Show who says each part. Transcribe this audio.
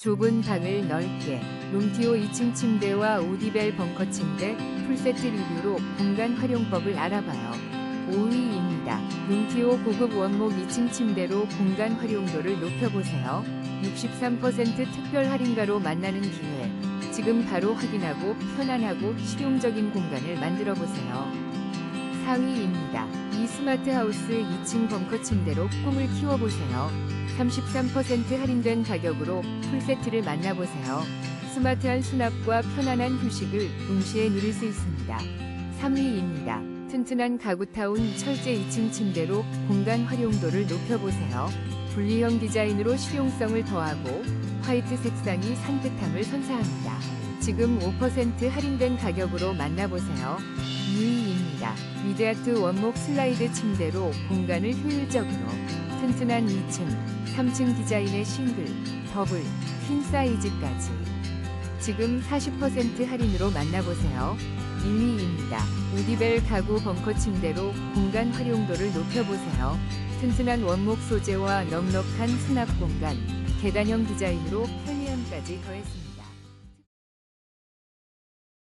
Speaker 1: 좁은 방을 넓게 룸티오 2층 침대와 오디벨 벙커 침대 풀세트 리뷰로 공간 활용법을 알아봐요. 5위입니다. 룸티오 고급 원목 2층 침대로 공간 활용도를 높여보세요. 63% 특별 할인가로 만나는 기회. 지금 바로 확인하고 편안하고 실용적인 공간을 만들어 보세요. 4위입니다. 이 스마트 하우스 2층 벙커 침대로 꿈을 키워보세요. 33% 할인된 가격으로 풀세트를 만나보세요. 스마트한 수납과 편안한 휴식을 동시에 누릴 수 있습니다. 3위입니다. 튼튼한 가구타운 철제 2층 침대로 공간 활용도를 높여보세요. 분리형 디자인으로 실용성을 더하고 화이트 색상이 산뜻함을 선사합니다. 지금 5% 할인된 가격으로 만나보세요. 2위입니다. 미드아트 원목 슬라이드 침대로 공간을 효율적으로 튼튼한 2층, 3층 디자인의 싱글, 더블, 퀸 사이즈까지 지금 40% 할인으로 만나보세요. 1위입니다. 우디벨 가구 벙커 침대로 공간 활용도를 높여보세요. 튼튼한 원목 소재와 넉넉한 수납 공간, 계단형 디자인으로 편리함까지 더했습니다.